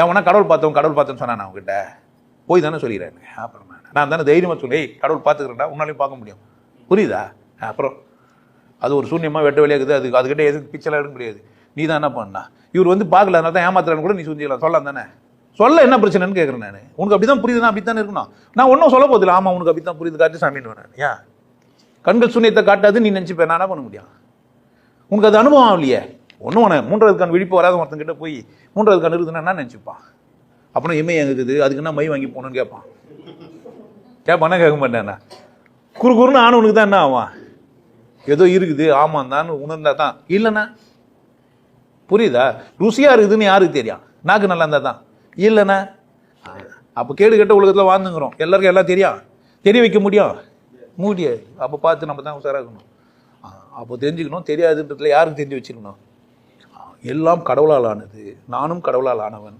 எவனா கடவுள் பார்த்தவன் கடவுள் பார்த்தேன்னு சொன்னான் அவங்ககிட்ட போய் தானே சொல்லிடுறேன். அப்புறம் நான் தானே தைரியமாக சொல்லி கடவுள் பார்த்துக்கிறேன்டா உன்னாலையும் பார்க்க முடியும். புரியுதா? அப்புறம் அது ஒரு சூன்யமாக வெட்ட வெளியாகுது அது அதுக்கிட்ட எதுக்கு பிச்சைலாம் எடுக்க முடியாது. நீ தான் என்ன பண்ணா? இவர் வந்து பார்க்கல அதனால தான் ஏமாத்துறான்னு கூட நீ சுஞ்சிக்கலாம் சொல்லலாம் தானே? சொல்ல என்ன பிரச்சனைன்னு கேட்குறேன் நான். உனக்கு அப்படி தான் புரியுதுன்னா அப்படி தானே இருக்கணும். நான் ஒன்றும் சொல்ல போதில்லை ஆமாம் உனக்கு அப்படி தான் புரியுது. காட்டு சாமின்னு வரேன் ஏன் கண்கள் சூன்யத்தை காட்டாது நீ நினச்சிப்பேன் நான் என்ன பண்ண முடியும்? உனக்கு அது அனுபவம் இல்லையே. ஒன்றும் உன மூன்றாவது கண் விழிப்பு வராத ஒருத்தங்கிட்ட போய் மூன்றாவது கண் இருக்குதுன்னா என்ன நினச்சிப்பான்? அப்புறம் இமை எங்க அதுக்கு என்ன மை வாங்கி போகணுன்னு கேட்பான். கேட்பானா கேட்க மாட்டேன்னா குறு குறுன்னு ஆனவனுக்கு தான் என்ன ஆவான் ஏதோ இருக்குது ஆமாம் தான் உணர்ந்தா தான். இல்லைண்ணா புரியுதா? ருசியாக இருக்குதுன்னு யாருக்கு தெரியும்? நாக்கு நல்லா இருந்தால் தான். இல்லைண்ணா அப்போ கேடு கெட்ட உலகத்தில் வாழ்ந்துங்கிறோம். எல்லாருக்கும் எல்லாம் தெரியும். தெரிய வைக்க முடியும். முடியாது அப்போ பார்த்து நம்ம தான் உஷாரா இருக்கணும். அப்போ தெரிஞ்சுக்கணும். தெரியாதுன்றதுல யாருக்கு தெரிஞ்சு வச்சுக்கணும் எல்லாம் கடவுளால் ஆனது நானும் கடவுளால் ஆனவன்